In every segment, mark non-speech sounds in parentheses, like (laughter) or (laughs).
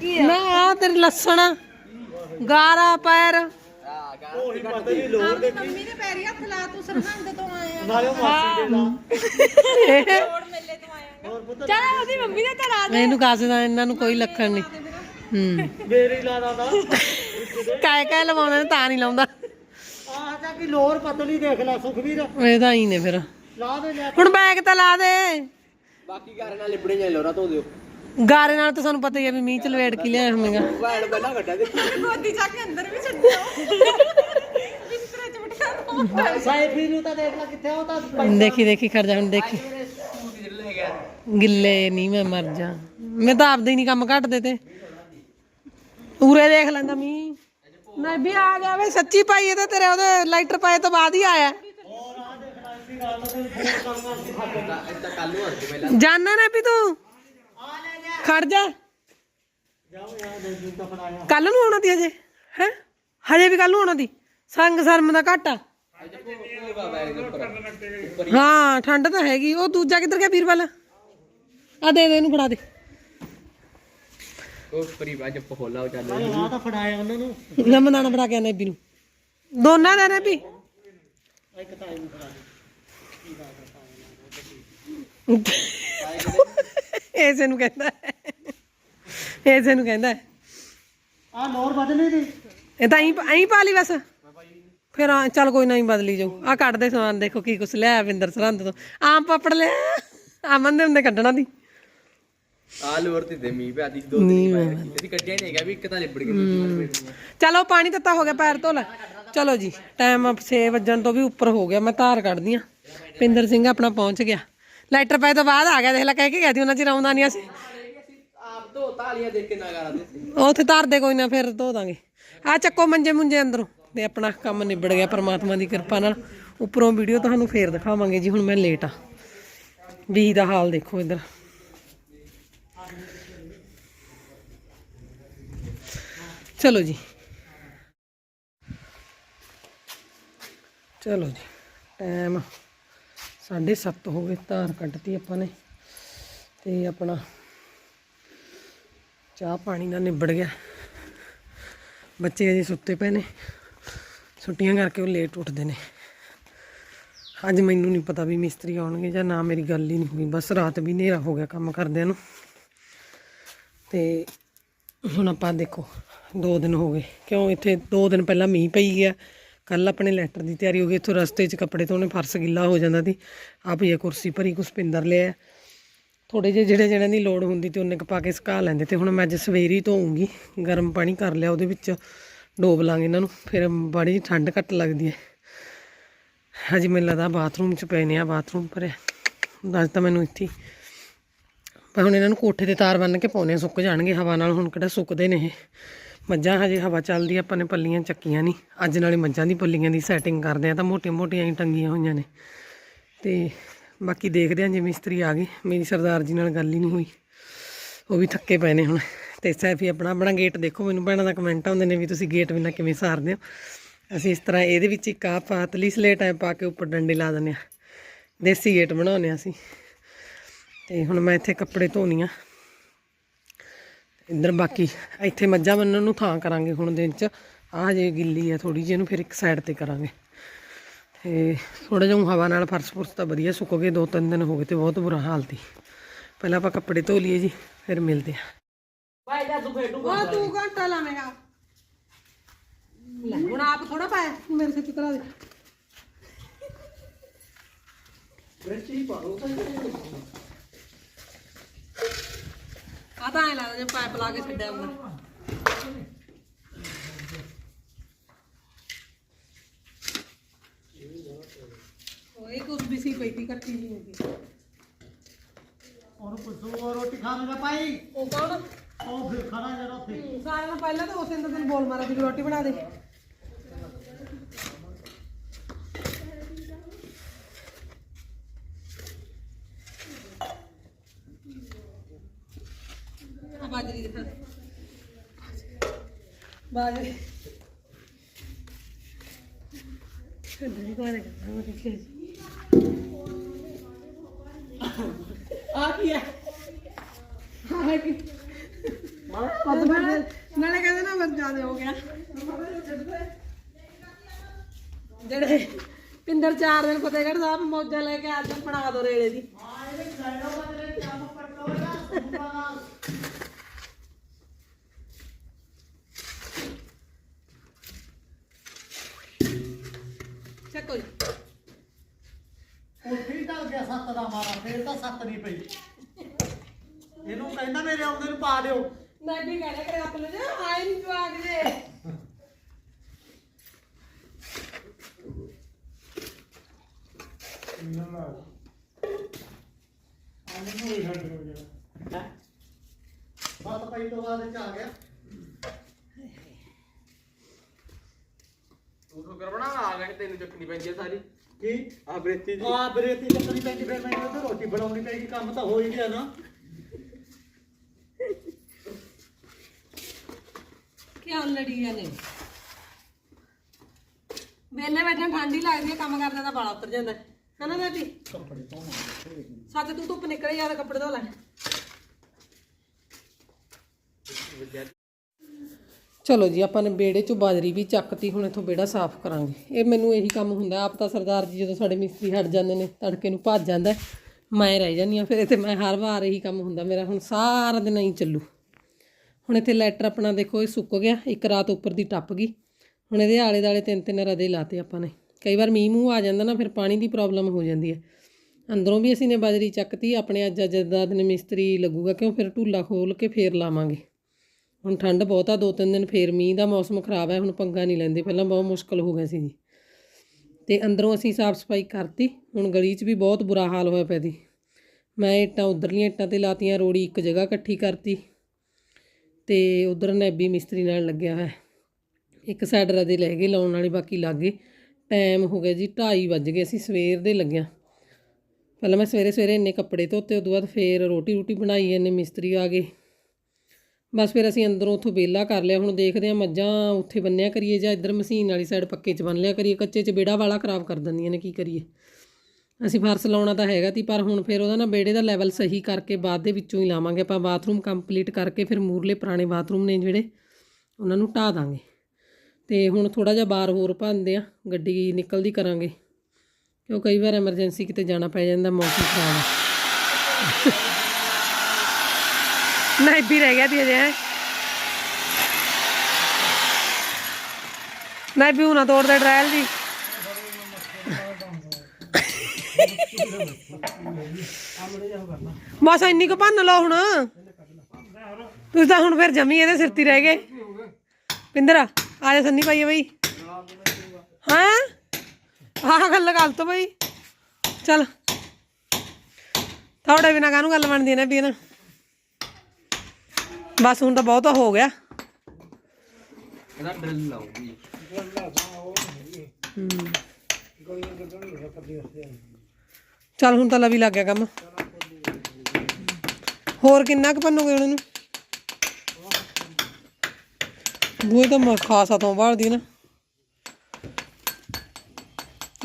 ਨਾ ਆ? ਤੇਰੀ ਲੱਸਣ ਗਾਰਾ ਪੈਰ। ਉਹੀ ਪਤਾ ਨਹੀਂ ਲੋੜ ਦੇ ਮੰਮੀ ਦੇ ਪੈਰੀ ਹੱਥ ਲਾ ਤੂੰ ਸਰਹੰਦ ਤੋਂ ਆਇਆ ਨਾਲੇ ਉਹ ਮਾਸੀ ਦੇ ਲਾ ਰੋਡ ਮੇਲੇ ਤੋਂ ਆਇਆ ਹੋਰ ਪੁੱਤ ਚਲ ਉਹਦੀ ਮੰਮੀ ਦੇ ਤਾਂ ਲਾ ਇਹਨੂੰ ਕਾਸਦਾ ਇਹਨਾਂ ਨੂੰ ਕੋਈ ਲੱਖਣ ਨਹੀਂ। ਹੂੰ ਮੇਰੇ। ਹੀ। ਲਾ ਦਾਦਾ ਕਾਇ ਕਾਇ ਲਵਾਉਂਦੇ ਨੇ ਤਾਂ ਨਹੀਂ ਲਾਉਂਦਾ। ਆਹ ਤਾਂ ਕਿ ਲੋਰ ਪਤਲੀ ਦੇਖ ਲੈ ਸੁਖਵੀਰ। ਇਹ ਤਾਂ ਹੀ ਨੇ ਫਿਰ। ਲਾ ਦੇ ਲੈ। ਹੁਣ ਬੈਗ ਤਾਂ ਲਾ ਦੇ। ਬਾਕੀ ਘਰ ਨਾਲ ਲਿਬੜੇ ਜਾਂ ਲੋਰਾ ਧੋ ਦਿਓ। ਗਾਰੇ ਨਾਲ ਤਾਂ ਸਾਨੂੰ ਪਤਾ ਹੀ ਆ ਵੀ ਮੀਂਹ ਚ ਲਵੇੜ ਕੀ ਲਿਆ ਹੋਵੇਗਾ ਭੈਣ ਪਹਿਲਾਂ ਕੱਢਾ ਦੇ। ਗੋਦੀ ਜਾ ਕੇ ਅੰਦਰ ਵੀ ਛੱਡਿਓ ਬਿਸਤਰੇ ਚ ਬਿਠਾ ਦੋ। ਸਾਈਫੀ ਨੂੰ ਤਾਂ ਦੇਖ ਲੈ ਕਿੱਥੇ ਉਹ ਤਾਂ ਦੇਖੀ ਦੇਖੀ ਖੜ ਜਾ ਹੁਣ ਦੇਖੀ। ਗਿੱਲੇ ਨਹੀਂ ਮੈਂ ਮਰ ਜਾ। ਮੈਂ ਤਾਂ ਆਪਦੇ ਹੀ ਨਹੀਂ ਕੰਮ ਘਟਦੇ ਤੇ। ਉਰੇ ਦੇਖ ਲੈਂਦਾ ਮੀਂਹ। ਨਾ ਵੀ ਆ ਗਿਆ ਵੇ ਸੱਚੀ ਪਾਈ ਇਹ ਤਾਂ ਤੇਰੇ ਉਹਦੇ ਲਾਈਟਰ ਪਾਏ ਤੋਂ ਬਾਅਦ ਹੀ ਆਇਆ। ਇੱਦਾਂ ਕੱਲ ਨੂੰ ਆਉਂਦੇ ਪਹਿਲਾਂ। ਜਾਨਾ ਨਾ ਵੀ ਤੂੰ। ਖੜ ਜਾ। ਕੱਲ ਨੂੰ ਆਉਣਾ ਦੀ ਹਜੇ ਹੈ? ਹਜੇ ਵੀ ਕੱਲ ਨੂੰ ਆਉਣਾ ਦੀ ਸੰਗ ਸ਼ਰਮ ਦਾ ਘਾਟਾ। ਹਾਂ ਠੰਡ ਤਾਂ ਹੈਗੀ। ਉਹ ਦੂਜਾ ਕਿੱਧਰ ਗਿਆ ਵੀਰਵਾਲ? ਆ ਦੇ ਦੇ ਇਹਨੂੰ ਫੜਾ ਦੇ। ਉਹ ਪਰੀ ਬਾਜ ਪਹੋਲਾ ਉਹ ਚੱਲ ਆ ਤਾਂ ਫੜਾਇਆ ਉਹਨਾਂ ਨੂੰ। ਨਮ ਦਾਣਾ ਫੜਾ ਕੇ ਆਣਾ ਬੀ ਨੂੰ। ਦੋਨਾਂ ਦਾ ਨੇ ਵੀ ਇੱਕ ਤਾਂ ਇਹਨੂੰ ਫੜਾ ਦੇ। (laughs) ਐਸੇ ਨੂੰ ਕਹਿੰਦਾ ਹੈ। ਐਸੇ ਨੂੰ ਕਹਿੰਦਾ ਹੈ। ਆ ਲੋਰ ਬਦਲੀ ਦੀ। ਇਹ ਤਾਂ ਐਂ ਪਾ ਲਈ ਬਸ। ਫਿਰ ਆ ਚੱਲ ਕੋਈ ਨਾ ਹੀ ਬਦਲੀ ਜਾਊ। ਆ ਕੱਢ ਦੇ ਸਮਾਨ ਦੇਖੋ ਕੀ ਕੁਛ ਲਿਆ ਵਿੰਦਰ ਸਰਹੰਦ ਤੋਂ। ਆਮ ਪਾਪੜ ਲਿਆ ਆਮਨ ਦੇ ਹੁੰਦੇ ਕੱਢਣਾ ਦੀ। ਆ ਲੋਰ ਤੇ ਦੇ ਮੀਂਹ ਪਿਆ ਦੀ ਦੋ ਤਿੰਨ ਰੱਖੀ ਅਸੀਂ ਕੱਢਿਆ ਨਹੀਂ ਹੈਗਾ ਵੀ ਇੱਕ ਤਾਂ ਲਿਬੜ ਗਈ ਦੂਜੀ ਵਾਰ ਚਲੋ ਪਾਣੀ ਤੱਤਾ ਹੋ ਗਿਆ ਪੈਰ ਧੋ ਲੈ। ਚਲੋ ਜੀ ਟਾਈਮ 6 ਵਜਣ ਤੋਂ ਵੀ ਉੱਪਰ ਹੋ ਗਿਆ। ਮੈਂ ਧਾਰ ਕੱਢਦੀ ਆ। ਪਿੰਦਰ ਸਿੰਘ ਆਪਣਾ ਪਹੁੰਚ ਗਿਆ। ਲਾਈਟਰ ਪਏ ਤੋਂ ਬਾਅਦ ਆ ਗਿਆ ਦੇਖ ਲੈ ਕਹਿ ਕੇ ਗਿਆ ਸੀ ਉਹਨਾਂ ਚਿਰ ਆਉਂਦਾ ਨਹੀਂ ਅਸੀਂ। ਆਪ ਧੋ ਤਾਲੀਆਂ ਦੇਖ ਕੇ ਨਾ ਕਰਾ ਦੇ ਉੱਥੇ ਧਰ ਦੇ ਕੋਈ ਨਾ ਫਿਰ ਧੋ ਦਾਂਗੇ। ਆ ਚੱਕੋ ਮੰਜੇ ਮੁੰਜੇ ਅੰਦਰੋਂ। ਤੇ ਆਪਣਾ ਕੰਮ ਨਿਬੜ ਗਿਆ ਪਰਮਾਤਮਾ ਦੀ ਕਿਰਪਾ ਨਾਲ। ਉੱਪਰੋਂ ਵੀਡੀਓ ਤੁਹਾਨੂੰ ਫੇਰ ਦਿਖਾਵਾਂਗੇ ਜੀ ਹੁਣ ਮੈਂ ਲੇਟ ਆ। ਵੀ ਦਾ ਹਾਲ ਦੇਖੋ ਇੱਧਰ। ਚਲੋ ਜੀ। ਚਲੋ ਜੀ ਟਾਈਮ 7:30 ਹੋ ਗਏ ਧਾਰ ਕੱਢਤੀ ਆਪਾਂ ਨੇ ਤੇ ਆਪਣਾ ਚਾਹ ਪਾਣੀ ਨਾਲ ਨਿਬੜ ਗਿਆ। ਬੱਚੇ ਅਜੇ ਸੁੱਤੇ ਪਏ ਨੇ, ਛੁੱਟੀਆਂ ਕਰਕੇ ਉਹ ਲੇਟ ਉੱਠਦੇ ਨੇ। ਅੱਜ ਮੈਨੂੰ ਨਹੀਂ ਪਤਾ ਵੀ ਮਿਸਤਰੀ ਆਉਣਗੇ ਜਾਂ ਨਾ, ਮੇਰੀ ਗੱਲ ਹੀ ਨਹੀਂ ਹੋਈ। ਬਸ ਰਾਤ ਵੀ ਹਨੇਰਾ ਹੋ ਗਿਆ ਕੰਮ ਕਰਦਿਆਂ ਨੂੰ। ਤੇ ਹੁਣ ਆਪਾਂ ਦੇਖੋ 2 ਦਿਨ ਹੋ ਗਏ। ਕਿਉਂ ਇੱਥੇ 2 ਦਿਨ ਪਹਿਲਾਂ ਮੀਂਹ ਪਈ ਗਿਆ। ਕੱਲ ਆਪਣੇ ਲੈਟਰ ਦੀ ਤਿਆਰੀ ਹੋ ਗਈ ਇੱਥੋਂ ਰਸਤੇ 'ਚ ਕੱਪੜੇ ਧੋਣੇ ਫਰਸ਼ ਗਿੱਲਾ ਹੋ ਜਾਂਦਾ ਸੀ। ਆਪ ਭਈਆ ਕੁਰਸੀ ਭਰੀ ਕੁਛ ਪਿੰਦਰ ਲਿਆ ਥੋੜੇ ਜਿਹੇ ਜਿਹੜੇ ਜਿਹਨਾਂ ਦੀ ਲੋੜ ਹੁੰਦੀ ਤੇ ਉਹਨੇ ਕੁ ਪਾ ਕੇ ਸੁਕਾ ਲੈਂਦੇ ਤੇ ਹੁਣ ਮੈਂ ਅੱਜ ਸਵੇਰੇ ਹੀ ਧੋਉਂਗੀ ਗਰਮ ਪਾਣੀ ਕਰ ਲਿਆ ਉਹਦੇ ਵਿੱਚ ਡੋਬ ਲਾਂਗੇ ਇਹਨਾਂ ਨੂੰ ਫਿਰ ਬੜੀ ਜਿਹੀ ਠੰਡ ਘੱਟ ਲੱਗਦੀ ਹੈ। ਹਜੇ ਮੈਨੂੰ ਲੱਗਦਾ ਬਾਥਰੂਮ 'ਚ ਪਏ ਨੇ ਆ ਬਾਥਰੂਮ ਭਰਿਆ। ਦੱਸ ਤਾਂ ਮੈਨੂੰ ਇੱਥੇ ਹੀ। ਪਰ ਹੁਣ ਇਹਨਾਂ ਨੂੰ ਕੋਠੇ ਤੇ ਤਾਰ ਬੰਨ ਕੇ ਪਾਉਣੇ ਆ, ਸੁੱਕ ਜਾਣਗੇ ਹਵਾ ਨਾਲ ਹੁਣ ਕਿਹੜਾ ਸੁੱਕਦੇ ਨੇ ਇਹ। ਮੱਝਾਂ ਹਜੇ ਹਵਾ ਚੱਲਦੀ ਆਪਾਂ ਨੇ ਪੱਲੀਆਂ ਚੱਕੀਆਂ ਨਹੀਂ ਅੱਜ ਨਾਲੇ ਮੱਝਾਂ ਦੀ ਪੱਲੀਆਂ ਦੀ ਸੈਟਿੰਗ ਕਰਦੇ ਆ, ਤਾਂ ਮੋਟੀਆਂ ਮੋਟੀਆਂ ਹੀ ਟੰਗੀਆਂ ਹੋਈਆਂ ਨੇ। ਤੇ ਬਾਕੀ ਦੇਖਦੇ ਹਾਂ ਜੇ ਮਿਸਤਰੀ ਆ ਗਏ ਮੇਰੀ ਸਰਦਾਰ ਜੀ ਨਾਲ ਗੱਲ ਹੀ ਨਹੀਂ ਹੋਈ। ਉਹ ਵੀ ਥੱਕੇ ਪਏ ਨੇ ਹੁਣ। ਤੇ ਸੈਫੀ ਆਪਣਾ ਆਪਣਾ ਗੇਟ ਦੇਖੋ, ਮੈਨੂੰ ਭੈਣਾਂ ਦਾ ਕਮੈਂਟ ਆਉਂਦੇ ਨੇ ਵੀ ਤੁਸੀਂ ਗੇਟ ਬਿਨਾਂ ਕਿਵੇਂ ਸਾਰਦੇ ਹੋ। ਅਸੀਂ ਇਸ ਤਰ੍ਹਾਂ ਇਹਦੇ ਵਿੱਚ ਇੱਕ ਆ ਪਾਤਲੀ ਸਲੇਟ ਐ ਪਾ ਕੇ ਉੱਪਰ ਡੰਡੇ ਲਾ ਦਿੰਦੇ ਆ। ਦੇਸੀ ਗੇਟ ਬਣਾਉਂਦੇ ਆ ਅਸੀਂ। ਤੇ ਹੁਣ ਮੈਂ ਇੱਥੇ ਕੱਪੜੇ ਧੋਣੀ ਆ। ਇੱਧਰ ਬਾਕੀ ਇੱਥੇ ਮੱਝਾਂ ਬੰਨਣ ਨੂੰ ਥਾਂ ਕਰਾਂਗੇ ਹੁਣ ਦਿਨ ਚ। ਆਹ ਜੇ ਗਿੱਲੀ ਆ ਥੋੜੀ ਜਿਹੀ ਇਹਨੂੰ ਫਿਰ ਇੱਕ ਸਾਈਡ ਤੇ ਕਰਾਂਗੇ। ਤੇ ਥੋੜਾ ਜਿਹਾ ਹਵਾ ਨਾਲ ਫਰਸ਼ ਫੁਰਸ਼ ਤਾਂ ਵਧੀਆ ਸੁੱਕ ਗਏ ਦੋ ਤਿੰਨ ਦਿਨ ਹੋ ਗਏ ਤੇ ਬਹੁਤ ਬੁਰਾ ਹਾਲ ਸੀ। ਪਹਿਲਾਂ ਆਪਾਂ ਕੱਪੜੇ ਧੋ ਲਈਏ ਜੀ ਫਿਰ ਮਿਲਦੇ ਆ ਉਹ ਤੂੰ ਘੰਟਾ ਲਾਵੇਂਗਾ। ਲੈ ਹੁਣ ਆਪ ਥੋੜਾ ਪਾਇਆ ਮੇਰੇ ਸੇ ਕਿਤਰਾ ਦੇ। ਆ ਤਾਂ ਐ ਲੱਗਦਾ ਜੇ ਪਾਈਪ ਲਾ ਕੇ ਛੱਡਿਆ ਹੁੰਦਾ। ਉਹ ਪੁੱਛੋ ਰੋਟੀ ਖਾਵੇਗਾ ਭਾਈ? ਉਹ ਕੌਣ? ਉਹ ਫਿਰ ਖਾਣਾ ਜਰਾ ਉੱਥੇ। ਸਾਰਿਆਂ ਨੂੰ ਪਹਿਲਾਂ ਤਾਂ ਉਸੇ ਦਿਨ ਬੋਲ ਮਾਰਿਆ ਵੀ ਰੋਟੀ ਬਣਾ ਦੇ ਆ ਬਾਜਰੀ ਦੇ ਬਾਜਰੀ ਨਹੀਂ ਕੋਣੇ ਕਰਨਾ ਦੇਖੇ ਆ ਕੀ? ਹੈ ਆ ਕੀ ਨਾਲੇ ਕਹਿੰਦੇ ਨਾ ਬਸ ਜ਼ਿਆਦਾ ਹੋ ਗਿਆ। ਜਿਹੜੇ ਪਿੰਦਰ ਚਾਰ ਦਿਨ ਫਤਿਹਗੜ੍ਹ ਸਾਹਿਬ ਮੌਜਾਂ ਲੈ ਕੇ ਅੱਜ ਬਣਾ ਦੋ ਰੇੜੇ ਦੀ ਚੱਕੋ ਜੀ ਉੱਠੀ ਢਲ ਗਿਆ ਸੱਤ ਦਾ ਸੱਤ ਨਹੀਂ ਪਈ। ਇਹਨੂੰ ਕਹਿੰਦਾ ਮੇਰੇ ਆਉਂਦੇ ਨੂੰ ਪਾ ਦਿਓ। ਮੈਂ ਵੀ ਕਹਿਣਾ ਕਿ ਆਪ ਜਾ ਆਏ ਨਹੀਂ ਜਵਾਗ ਜੇ। ਸੱਤ ਪਈ ਤੋਂ ਬਾਅਦ ਇਹ 'ਚ ਆ ਗਿਆ। ਤੂੰ ਤਾਂ ਕਰਵਣਾ ਆ ਗਿਆ ਤੈਨੂੰ ਚੱਕਣੀ ਪੈਂਦੀ ਆ ਸਾਰੀ। ਕੀ? ਆ ਬਰੇਤੀ ਆ ਬਰੇਤੀ ਚੱਕਣੀ ਪੈਂਦੀ ਫਿਰ ਮੈਨੂੰ ਤਾਂ ਰੋਟੀ ਬਣਾਉਣੀ ਪੈਗੀ ਕੰਮ ਤਾਂ ਹੋ ਹੀ ਗਿਆ ਨਾ। ਕਿਉਂ ਲੜੀ ਜਾਂਦੇ ਵੇਲੇ ਬੈਠੇ ਠੰਡੀ ਲੱਗਦੀ ਹੈ ਕੰਮ ਕਰਦੇ ਤਾਂ ਬਾਲਾ ਉਤਰ ਜਾਂਦਾ ਹੈ। ਹਨਾ ਬੇਬੀ ਕੱਪੜੇ ਧੋਣੇ ਸੱਚ ਤੂੰ ਧੁੱਪ ਨਿਕਲੇ ਯਾਰ ਕੱਪੜੇ ਧੋ ਲੈ। ਚਲੋ ਜੀ, ਆਪਾਂ ਨੇ ਬੇੜੇ ਚੋਂ ਬਾਜਰੀ ਵੀ ਚੱਕਤੀ, ਹੁਣ ਇਥੋਂ ਬੇੜਾ ਸਾਫ਼ ਕਰਾਂਗੇ। ਇਹ ਮੈਨੂੰ ਇਹੀ ਕੰਮ ਹੁੰਦਾ, ਆਪ ਤਾਂ ਸਰਦਾਰ ਜੀ ਜਦੋਂ ਸਾਡੇ ਮਿਸਤਰੀ ਹਟ ਜਾਂਦੇ ਨੇ, ਤੜਕੇ ਨੂੰ ਭੱਜ ਜਾਂਦਾ ਮੈਂ ਰਹਿ ਜਾਂਦੀ ਆ ਫਿਰ ਇੱਥੇ, ਮੈਂ ਹਰ ਵਾਰ ਇਹੀ ਕੰਮ ਹੁੰਦਾ, ਮੇਰਾ ਹੁਣ ਸਾਰਾ ਦਿਨ ਹੀ ਚੱਲੂ। ਹੁਣ ਇੱਥੇ ਲੈਟਰ ਆਪਣਾ ਦੇਖੋ, ਇਹ ਸੁੱਕ ਗਿਆ, ਇੱਕ ਰਾਤ ਉੱਪਰ ਦੀ ਟੱਪ ਗਈ। ਹੁਣ ਇਹਦੇ ਆਲੇ ਦਾਲੇ ਤਿੰਨ ਤਿੰਨ ਰਦੇ ਲਾਤੇ ਆਪਾਂ ਨੇ। ਕਈ ਵਾਰ ਮੀਂਹ ਮੂੰਹ ਆ ਜਾਂਦਾ ਨਾ, ਫਿਰ ਪਾਣੀ ਦੀ ਪ੍ਰੋਬਲਮ ਹੋ ਜਾਂਦੀ ਹੈ। ਅੰਦਰੋਂ ਵੀ ਅਸੀਂ ਨੇ ਬਾਜਰੀ ਚੱਕਤੀ, ਆਪਣੇ ਅੱਜ ਅੱਜ ਦਾ ਦਿਨ ਮਿਸਤਰੀ ਲੱਗੂਗਾ, ਕਿਉਂ? ਫਿਰ ਢੂਲਾ ਖੋਲ ਕੇ ਫੇਰ ਲਾਵਾਂਗੇ। ਹੁਣ ਠੰਡ ਬਹੁਤ ਆ, ਦੋ ਤਿੰਨ ਦਿਨ ਫੇਰ ਮੀਂਹ ਦਾ ਮੌਸਮ ਖਰਾਬ ਹੈ, ਹੁਣ ਪੰਗਾ ਨਹੀਂ ਲੈਂਦੇ। ਪਹਿਲਾਂ ਬਹੁਤ ਮੁਸ਼ਕਲ ਹੋ ਗਿਆ ਸੀ ਜੀ। ਤੇ ਅੰਦਰੋਂ ਅਸੀਂ ਸਾਫ਼ ਸਫ਼ਾਈ ਕਰਤੀ, ਹੁਣ ਗਲੀ 'ਚ ਵੀ ਬਹੁਤ ਬੁਰਾ ਹਾਲ ਹੋਇਆ ਪਿਆ ਦੀ ਮੈਂ ਇੱਟਾਂ, ਉਧਰਲੀਆਂ ਇੱਟਾਂ ਤੇ ਲਾਤੀਆਂ, ਰੋੜੀ ਇੱਕ ਜਗ੍ਹਾ ਇਕੱਠੀ ਕਰਤੀ ਤੇ ਉਧਰ ਨੈਬੀ ਮਿਸਤਰੀ ਨਾਲ ਲੱਗਿਆ ਹੋਇਆ। ਇੱਕ ਸਾਈਡ ਰਦੇ ਲੈ ਗਏ, ਲਾਉਣ ਵਾਲੇ ਬਾਕੀ ਲੱਗੇ। ਟਾਈਮ ਹੋ ਗਿਆ ਜੀ 2:30 ਵੱਜ ਗਏ ਅਸੀਂ ਸਵੇਰ ਦੇ ਲੱਗਿਆ। ਪਹਿਲਾਂ ਮੈਂ ਸਵੇਰੇ ਸਵੇਰੇ ਇੰਨੇ ਕੱਪੜੇ ਧੋਤੇ, ਉਦੋਂ ਬਾਅਦ ਫੇਰ ਰੋਟੀ ਰੋਟੀ ਬਣਾਈ, ਇੰਨੇ ਮਿਸਤਰੀ ਆ ਗਏ। ਬਸ ਫਿਰ ਅਸੀਂ ਅੰਦਰੋਂ ਉੱਥੋਂ ਵਿਹਲਾ ਕਰ ਲਿਆ, ਹੁਣ ਦੇਖਦੇ ਆ ਮੱਝਾਂ ਉੱਥੇ ਬੰਨਿਆ ਕਰੀਏ ਜਾਂ ਇੱਧਰ ਮਸ਼ੀਨ ਵਾਲੀ ਸਾਈਡ ਪੱਕੇ 'ਚ ਬੰਨ ਲਿਆ ਕਰੀਏ, ਕੱਚੇ 'ਚ ਬੇੜਾ ਵਾਲਾ ਖਰਾਬ ਕਰ ਦਿੰਦੀਆਂ ਨੇ, ਕੀ ਕਰੀਏ? ਅਸੀਂ ਫਰਸ਼ ਲਾਉਣਾ ਤਾਂ ਹੈਗਾ ਤੀ ਪਰ ਹੁਣ ਫਿਰ ਉਹਦਾ ਨਾ ਬੇੜੇ ਦਾ ਲੈਵਲ ਸਹੀ ਕਰਕੇ ਬਾਅਦ ਦੇ ਵਿੱਚੋਂ ਹੀ ਲਾਵਾਂਗੇ, ਆਪਾਂ ਬਾਥਰੂਮ ਕੰਪਲੀਟ ਕਰਕੇ ਫਿਰ ਮੂਰਲੇ ਪੁਰਾਣੇ ਬਾਥਰੂਮ ਨੇ ਜਿਹੜੇ, ਉਹਨਾਂ ਨੂੰ ਢਾ ਦਾਂਗੇ। ਤੇ ਹੁਣ ਥੋੜਾ ਜਿਹਾ ਬਾਹਰ ਹੋਰ ਭੰਦੇ ਆ ਗੱਡੀ ਨਿਕਲਦੀ ਕਰਾਂਗੇ, ਕਿਉਂ ਕਈ ਵਾਰ ਐਮਰਜੈਂਸੀ ਕਿਤੇ ਜਾਣਾ ਪੈ ਜਾਂਦਾ, ਮੌਸਮ ਖਰਾਬ ਹੈ ਨਹੀਂ ਵੀ ਰਹਿ ਗਿਆ ਤੀ ਅਜੇ ਨਹੀਂ ਵੀ ਹੁਣਾ ਤੋੜਦੇ ਡਰਾਇਲ ਜੀ ਬਸ ਇੰਨੀ ਕੁ ਭੰਨ ਲਓ ਹੁਣ। ਤੁਸੀਂ ਤਾਂ ਹੁਣ ਫਿਰ ਜਮੀ ਇਹਦੇ ਸਿਰ ਤੇ ਰਹਿ ਗਏ। ਪਿੰਦਰ, ਆ ਜਾ ਸੰਨੀ ਪਾਈਏ ਬਈ। ਹਾਂ? ਆਹ ਗੱਲ ਕਰ ਤੋ ਬਈ। ਚੱਲ। ਤੁਹਾਡੇ ਬਿਨਾ ਕਾਹਨੂੰ ਗੱਲ ਬਣਦੀ ਨਾ ਵੀ ਨਾ? ਬਸ ਹੁਣ ਤਾਂ ਬਹੁਤ ਹੋ ਗਿਆ। ਇਹਦਾ ਡਰਿਲ ਲਾਉਗੀ ਚੱਲ ਹੁਣ ਤਾਂ ਲਵੀ ਲੱਗ ਗਿਆ ਕੰਮ। ਹੋਰ ਕਿੰਨਾ ਕੁ ਪੰਨੋਗੇ ਉਹਨਾਂ ਨੂੰ ਬੂਏ ਤਾਂ ਮ- ਖਾਸਾ ਤੋਂ ਬਾਹਰਦੀ ਨਾ।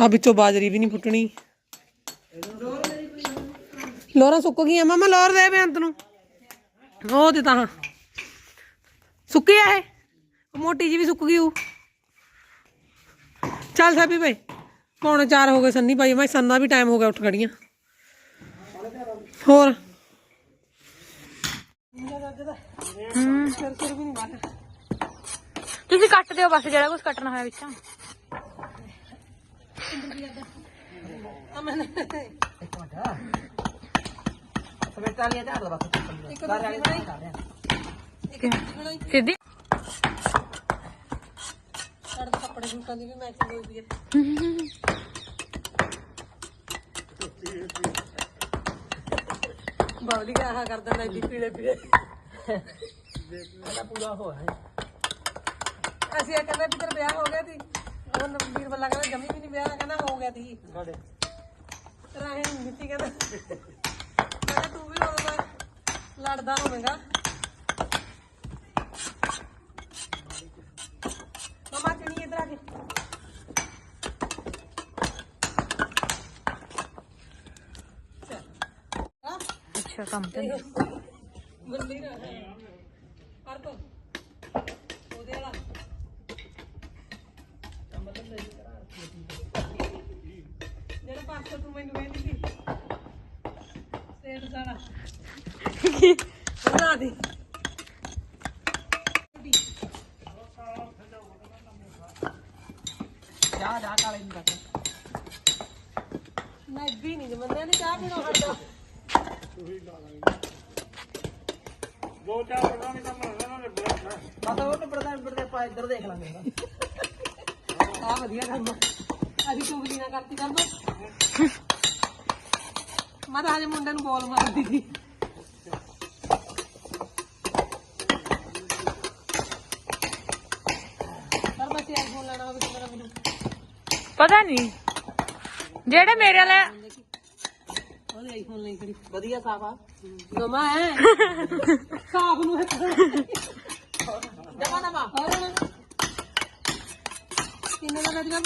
ਆ ਵਿੱਚੋਂ ਬਾਜਰੀ ਵੀ ਨਹੀਂ ਫੁੱਟਣੀ। ਲੋਰਾਂ ਸੁੱਕ ਗਈਆਂ। ਮਾਮਾ ਲੋਰ ਦੇ ਬੇਅੰਤ ਨੂੰ। ਉਹ ਤੇ ਤਾਂ ਸੁੱਕੀ ਆ ਇਹ? ਉਹ ਮੋਟੀ ਜੀ ਵੀ ਸੁੱਕ ਗਈ ਉਹ। ਚੱਲ ਸਾਬੀ ਭਾਈ ਪੌਣੇ ਚਾਰ ਹੋ ਗਏ ਸੰਨੀ ਭਾਈ ਮੈਂ ਸੰਨਾ ਵੀ ਟਾਈਮ ਹੋ ਗਿਆ ਉੱਠ ਖੜੀਆਂ। ਹੋਰ? ਤੁਸੀਂ ਕੱਟ ਦਿਓ ਬਸ ਜਿਹੜਾ ਕੁਝ ਕੱਟਣਾ ਹੋਇਆ ਵਿੱਚੋਂ। ਸਿੱਧੀ। ਸਾਡੇ ਕੱਪੜੇ ਸੂਟਾਂ ਦੀ ਵੀ ਮੈਚਿੰਗ ਹੋਈ ਹੈ ਕਾ ਆਹ ਕਰਦਾ ਮੈਂ ਵੀ ਪੀਲੇ ਪੀਲੇ। ਇਹਦਾ ਪੂਰਾ ਹੋਇਆ ਅਸੀਂ ਇਹ ਕਹਿੰਦੇ ਵੀ ਤੇਰਾ ਵਿਆਹ ਹੋ ਗਿਆ ਸੀ। ਉਹ ਨਵੀਰ ਬੱਲਾ ਕਹਿੰਦਾ ਜਮੀ ਵੀ ਨਹੀਂ ਵਿਆਹ ਕਹਿੰਦਾ ਹੋ ਗਿਆ ਸੀ। ਸਾਡੇ ਤੇਰਾ ਇਹ ਮਿੱਤੀ ਕਹਿੰਦਾ। ਤੂੰ ਵੀ ਉਦੋਂ ਦਾ ਲੜਦਾ ਹੋਵੇਂਗਾ ਮਮਾ ਚਣੀ ਇਧਰ ਆ ਕੇ ਅੱਛਾ ਕੰਮ ਤੇ ਬੰਦੀ ਨਾ ਗੱਪ ਉਹਦੇ ਵਾਲਾ। ਜਿਹੜਾ ਪਾਸੋਂ ਤੂੰ ਮੈਨੂੰ ਕਹਿੰਦੀ ਸੀ। ਸਟੇਟ ਸਾਰਾ ਬਣਾ ਦੇ। ਜਾ ਜਾ ਕਾਲੇ ਨੂੰ ਦੱਸ। ਨਾ ਵੀ ਨਹੀਂ ਬੰਦੇ ਨੇ ਚਾਹ ਪੀਣਾ ਹਟਦਾ ਦੋ ਚਾਰ ਪਰਦਾ ਨਹੀਂ ਕੰਮ ਹੋਣਾ ਨਾ ਨਿਬੜਿਆ ਬਸ ਉਹ ਨਿਬੜਦਾ ਨਿਬੜਦਾ ਆਪਾਂ ਇੱਧਰ ਦੇਖ ਲਾਂਗੇ ਆ ਵਧੀਆ ਕੰਮ ਅਸੀਂ ਚੁਗਲੀ ਨਾ ਕਰਤੀ ਕਰ ਮੈਂ ਤਾਂ ਹਜੇ ਮੁੰਡੇ ਨੂੰ ਬੋਲ ਮਾਰਦੀ ਸੀ। ਲੈਣਾ ਹੋਵੇ ਪਤਾ ਨਹੀਂ। ਜਿਹੜੇ ਮੇਰੇ ਵਾਲੇ ਆਈਫੋਨ ਲਈ ਕਰੀ ਵਧੀਆ ਸਾਫ਼ ਆ। ਨਵਾਂ ਹੈ। ਸਾਫ਼ ਨੂੰ ਇੱਕ ਜਮਾ ਨਵਾ। ਹੋਰ। ਕਿੰਨੇ ਦਾ ਲੱਗਦਾ